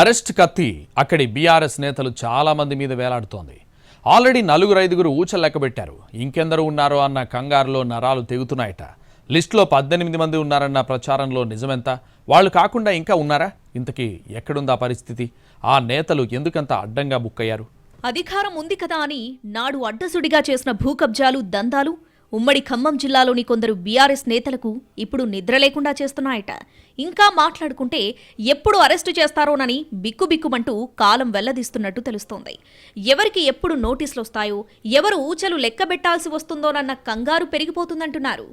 Arrest కత్తి అక్కడి BRS నేతలు చాలా మంది మీద వేలాడుతోంది. ఆల్రెడీ నలుగురు ఐదుగురు ఊచలు లెక్కబెట్టారు ఇంకెందరు ఉన్నారో అన్న కంగారులో నరాలు తెగుతున్నాయట. లిస్టులో పద్దెనిమిది మంది ఉన్నారన్న ప్రచారంలో నిజమెంత? వాళ్ళు కాకుండా ఇంకా ఉన్నారా? ఇంతకీ ఎక్కడుందా పరిస్థితి? ఆ నేతలు ఎందుకంత అడ్డంగా బుక్కయ్యారు? అధికారం ఉంది కదా అని నాడు అడ్డసుడిగా చేసిన భూకబ్జాలు దందాలు ఉమ్మడి ఖమ్మం జిల్లాలోని కొందరు బీఆర్ఎస్ నేతలకు ఇప్పుడు నిద్ర లేకుండా చేస్తున్నాయట. ఇంకా మాట్లాడుకుంటే ఎప్పుడు అరెస్టు చేస్తారోనని బిక్కుబిక్కుమంటూ కాలం వెల్లదీస్తున్నట్టు తెలుస్తోంది. ఎవరికి ఎప్పుడు నోటీసులు వస్తాయో ఎవరు ఊచలు లెక్కబెట్టాల్సి వస్తుందోనన్న కంగారు పెరిగిపోతుందంటున్నారు.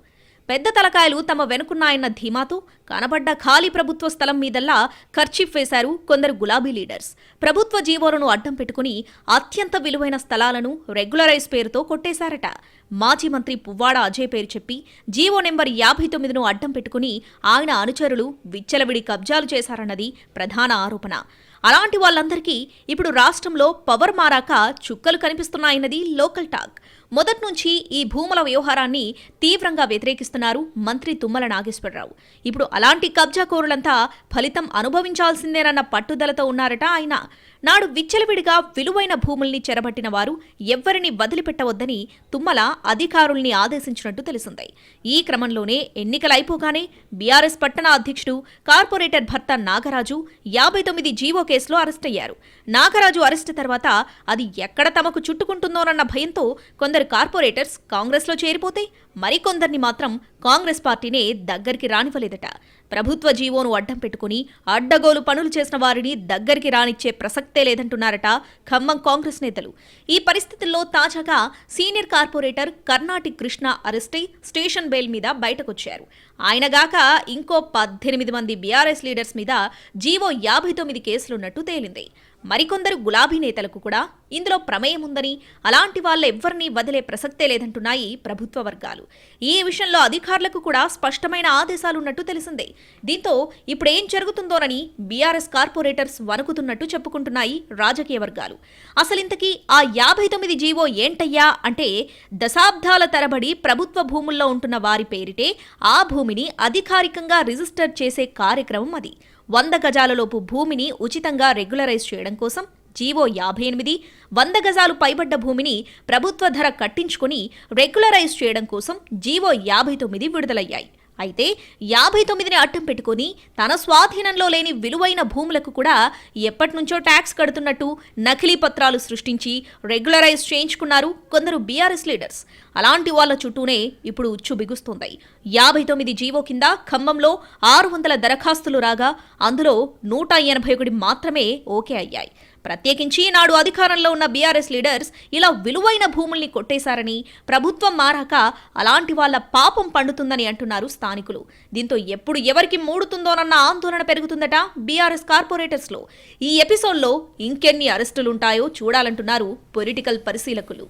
పెద్ద తలకాయలు తమ వెనుకున్నాయన్న ధీమాతో కనబడ్డ ఖాళీ ప్రభుత్వ స్థలం మీదల్లా ఖర్చీఫ్ వేశారు కొందరు గులాబీ లీడర్స్. ప్రభుత్వ జీవోలను అడ్డం పెట్టుకుని అత్యంత విలువైన స్థలాలను రెగ్యులరైజ్ పేరుతో కొట్టేశారట. మాజీ మంత్రి పువ్వాడ అజయ్ పేరు చెప్పి జీవో నెంబర్ యాభై తొమ్మిదిను అడ్డం పెట్టుకుని ఆయన అనుచరులు విచ్చలవిడి కబ్జాలు చేశారన్నది ప్రధాన ఆరోపణ. అలాంటి వాళ్ళందరికీ ఇప్పుడు రాష్ట్రంలో పవర్ మారాక చుక్కలు కనిపిస్తున్నాయన్నది లోకల్ టాక్. మొదట్నుంచి ఈ భూముల వ్యవహారాన్ని తీవ్రంగా వ్యతిరేకిస్తున్నారు మంత్రి తుమ్మల నాగేశ్వరరావు. ఇప్పుడు అలాంటి కబ్జాకోరులంతా ఫలితం అనుభవించాల్సిందేనన్న పట్టుదలతో ఉన్నారట ఆయన. నాడు విచ్చలవిడిగా విలువైన భూముల్ని చెరబట్టిన వారు ఎవ్వరిని వదిలిపెట్టవద్దని తుమ్మల అధికారుల్ని ఆదేశించినట్టు తెలిసింది. ఈ క్రమంలోనే ఎన్నికలైపోగానే బీఆర్ఎస్ పట్టణ అధ్యక్షుడు కార్పొరేటర్ భర్త నాగరాజు యాభై తొమ్మిది జీవో కేసులో అరెస్ట్ అయ్యారు. నాగరాజు అరెస్టు తర్వాత అది ఎక్కడ తమకు చుట్టుకుంటుందోనన్న భయంతో కొందరు కార్పొరేటర్స్ కాంగ్రెస్లో చేరిపోతే మరికొందరిని మాత్రం కాంగ్రెస్ పార్టీనే దగ్గరికి రానివ్వలేదట. ప్రభుత్వ జీవోను అడ్డం పెట్టుకుని అడ్డగోలు పనులు చేసిన వారిని దగ్గరికి రానిచ్చే ప్రసక్తే లేదంటున్నారట ఖమ్మం కాంగ్రెస్ నేతలు. ఈ పరిస్థితుల్లో తాజాగా సీనియర్ కార్పొరేటర్ కర్ణాటి కృష్ణ అరెస్టై స్టేషన్ బెయిల్ మీద బయటకొచ్చారు. ఆయనగాక ఇంకో పద్దెనిమిది మంది బీఆర్ఎస్ లీడర్స్ మీద జీవో యాభై తొమ్మిది కేసులున్నట్టు తేలింది. మరికొందరు గులాబీ నేతలకు కూడా ఇందులో ప్రమేయం ఉందని అలాంటి వాళ్ళెవ్వరినీ వదిలే ప్రసక్తే లేదంటున్నాయి ప్రభుత్వ వర్గాలు. ఈ విషయంలో అధికారులకు కూడా స్పష్టమైన ఆదేశాలున్నట్టు తెలిసిందే. దీంతో ఇప్పుడేం జరుగుతుందోనని బీఆర్ఎస్ కార్పొరేటర్స్ వణుకుతున్నట్టు చెప్పుకుంటున్నాయి రాజకీయ వర్గాలు. అసలింతకీ ఆ యాభై తొమ్మిది జీవో ఏంటయ్యా అంటే దశాబ్దాల తరబడి ప్రభుత్వ భూముల్లో ఉంటున్న వారి పేరిటే ఆ భూమిని అధికారికంగా రిజిస్టర్ చేసే కార్యక్రమం అది. వంద గజాలలోపు భూమిని ఉచితంగా రెగ్యులరైజ్ చేయడం కోసం జీవో యాభై ఎనిమిది వంద గజాలు పైబడ్డ భూమిని ప్రభుత్వ ధర కట్టించుకుని రెగ్యులరైజ్ చేయడం కోసం జీవో యాభై తొమ్మిది విడుదలయ్యాయి. అయితే యాభై తొమ్మిదిని అడ్డం పెట్టుకుని తన స్వాధీనంలో లేని విలువైన భూములకు కూడా ఎప్పటినుంచో ట్యాక్స్ కడుతున్నట్టు నకిలీ పత్రాలు సృష్టించి రెగ్యులరైజ్ చేయించుకున్నారు కొందరు బీఆర్ఎస్ లీడర్స్. అలాంటి వాళ్ళ చుట్టూనే ఇప్పుడు ఉచ్చు బిగుస్తుంది. యాభై తొమ్మిది జీవో కింద ఖమ్మంలో ఆరు వందల దరఖాస్తులు రాగా అందులో నూట ఎనభై ఒకటి మాత్రమే ఓకే అయ్యాయి. ప్రత్యేకించి నాడు అధికారంలో ఉన్న బీఆర్ఎస్ లీడర్స్ ఇలా విలువైన భూముల్ని కొట్టేశారని ప్రభుత్వం మారాక అలాంటి వాళ్ళ పాపం పండుతుందని అంటున్నారు స్థానికులు. దీంతో ఎప్పుడు ఎవరికి మూడుతుందోనన్న ఆందోళన పెరుగుతుందట బీఆర్ఎస్ కార్పొరేటర్స్లో. ఈ ఎపిసోడ్లో ఇంకెన్ని అరెస్టులుంటాయో చూడాలంటున్నారు పొలిటికల్ పరిశీలకులు.